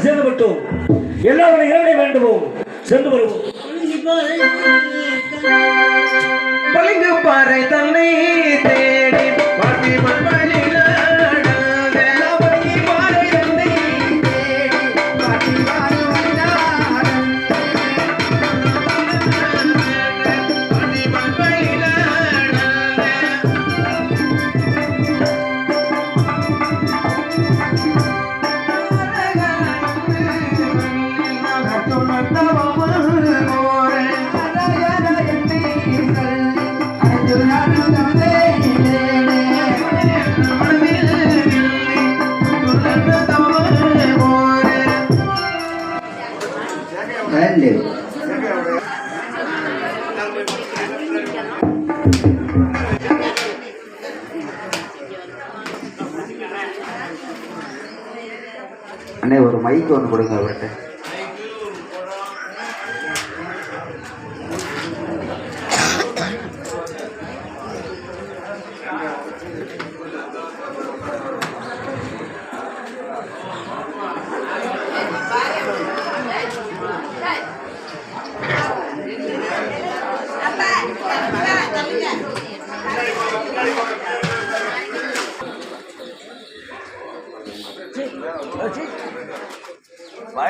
சேர்ந்து விட்டோம். எல்லாரும் இறைவனை வேண்டுவோம். சென்று வருவோம். அண்ணே ஒரு மைக் ஒன்று கொடுங்க அவர்கிட்ட.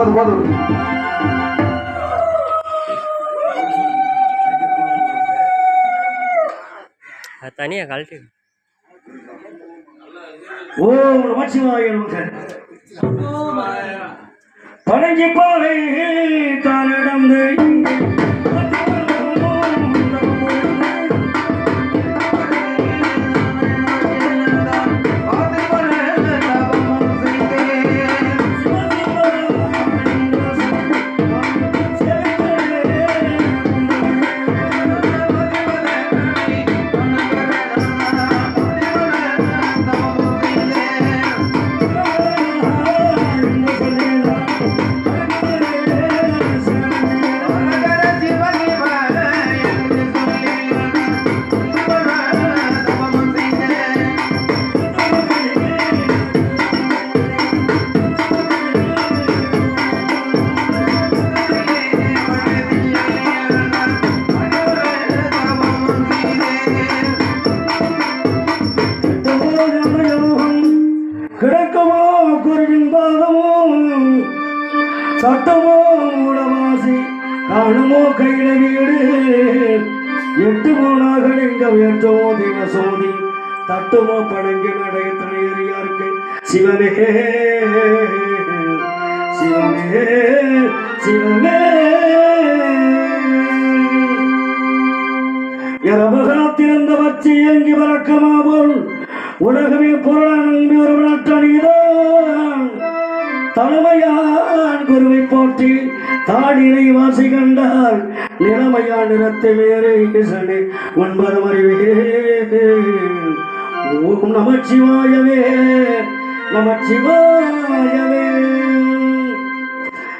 போதும் போதும். அது தனியாக கழட்டி. ஓம் நமச்சிவாய நமக பழங்கி பாலை தானிடந்து சட்டமோ உடவாசி காணுமோ கையில வீடு. எட்டு மூணாக எங்க உயர்த்தமோ தின சோதி தட்டுமோ படங்கி நடை துணையறியாருக்கு சிவமே சிவமே சிவமே இரவகாத்திருந்த வச்சு எங்கி பறக்கமா போல் உலகமே பொருளான் நம்பி ஒரு நாட்டணிதான் தலைமையான் குருவை போற்றி தாடினை வாசி கண்டால் நிலைமையான் நிறத்தை வேறு ஈசனே ஒன்பது அறிவே ஓம் நமச்சிவாயவே நமச்சிவாயவே.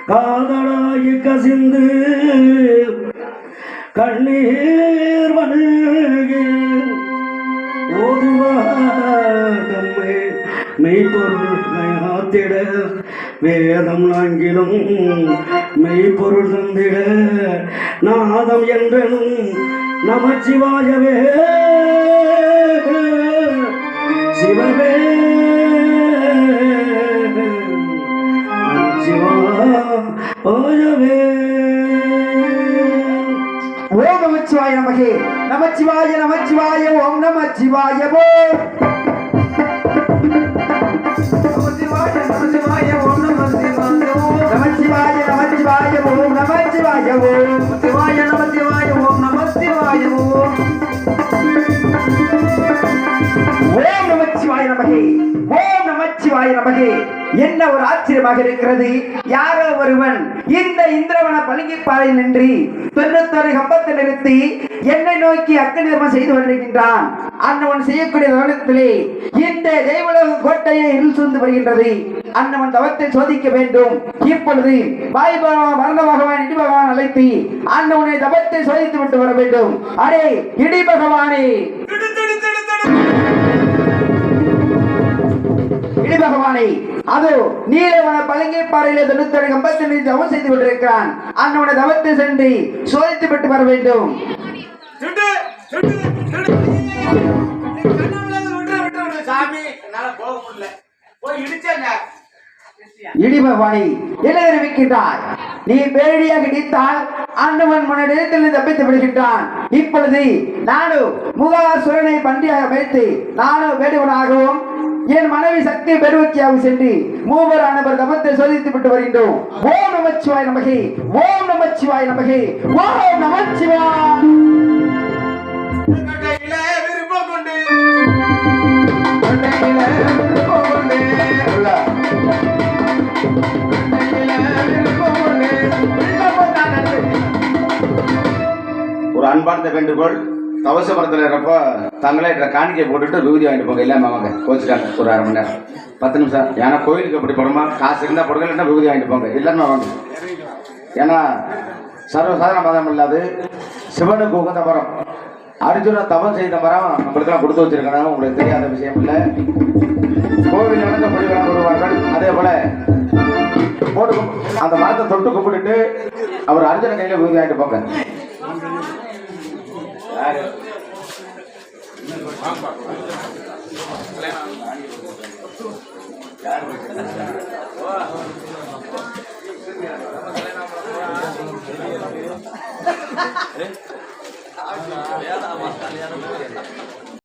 காதலாய் கசிந்து கண்ணீர் மல்கி ஓதுவாகம்மை மெய்ப்பொருள் நயாத்திட வேதம் நான்கிலும் மெய்ப்பொருள் தந்திட நாதம் என்றனும் நமச்சிவாயவே. சிவவே நமச்சிவாயவே. ஓம் நமச்சிவாய நமகே. நமச்சிவாய நமச்சிவாய ஓம் நமச்சிவாய ஓம் நமச்சிவாய ஓம் நமச்சிவாய ஓம் சிவாய ஓம் நம சிவாய ஓம் ஓம் நமச்சிவாய நமகே. ஓம் நமச்சிவாய நமகே என்ன ஒரு ஆச்சரியமாக இருக்கிறது? யாரோ ஒருவன் இந்த இந்திரவன பளிங்கிப்பாறையில் நின்று தொண்ணூத்தொரு கம்பத்தை நிறுத்தி என்னை நோக்கி அக்கநிர்மம் செய்து வருகின்றான். அன்னவன் செய்யக்கூடிய தவணத்திலே இந்த தெய்வலோக கோட்டையை இருள் சூழ்ந்து வருகின்றது. அன்னவன் தவத்தை சோதிக்க வேண்டும். இப்பொழுது வாய் பகவான் மரண பகவான் இடி பகவான் அழைத்து அன்னவனை தவத்தை சோதித்து விட்டு வர வேண்டும். அடே இடி பகவானே! இடி பகவானை அது நீலவன பழங்கை பாறையிலே தொண்ணூத்தேழு கம்பத்தில் நின்று தவம் செய்து கொண்டிருக்கிறான். அன்னோட தவத்தை சென்று சோதித்து விட்டு வர வேண்டும். சாமி என்னால போக முடியல. போய் இடிச்சங்க இடி பகவானை என்ன தெரிவிக்கின்றாய் நீ பேரடியாக நீத்தால் அன்னவன் முன்னிடத்தில் தப்பித்து விடுகின்றான். இப்பொழுது நானும் முகாசுரனை பன்றியாக வைத்து நானும் வேடுவனாகவும் என் மனைவி சக்தி பெருவக்கியாக சென்று மூவர் அனவர் தபத்தை சோதித்து விட்டு வருகின்றோம். ஓம் நமச்சிவாய் நமகே ஓம் நமச்சிவாய் நமகே ஓம் நமச்சிவாய். ஒரு அன்பார்ந்த வேண்டுகோள் தவசபுரத்தில் இருக்கப்போ தங்களே காணிக்கை போட்டுட்டு விபூதி வாங்கிட்டு போங்க. இல்லாமல் வாங்க கோச்சிட்டாங்க ஒரு அரை மணி நேரம். பத்து நிமிஷம். ஏன்னா கோயிலுக்கு எப்படி போடுமா காசு இருந்தால் போடுங்க இல்லைன்னா விபூதி வாங்கிட்டு போங்க. இல்லைன்னா வாங்க ஏன்னா சர்வசாதாரண மதம் இல்லாது சிவனுக்கு உகந்த மரம் அர்ஜுன தவம் செய்த மரம் நம்மளுக்கெல்லாம் கொடுத்து வச்சிருக்கணும் உங்களுக்கு தெரியாத விஷயம் இல்லை. கோவில் வணங்கப்படுகிறார் வருவார்கள் அதே போல போட்டு அந்த மரத்தை தொட்டு கும்பிட்டுட்டு அவர் அர்ஜுன கையில விபூதி வாங்கிட்டு போங்க. Yeah.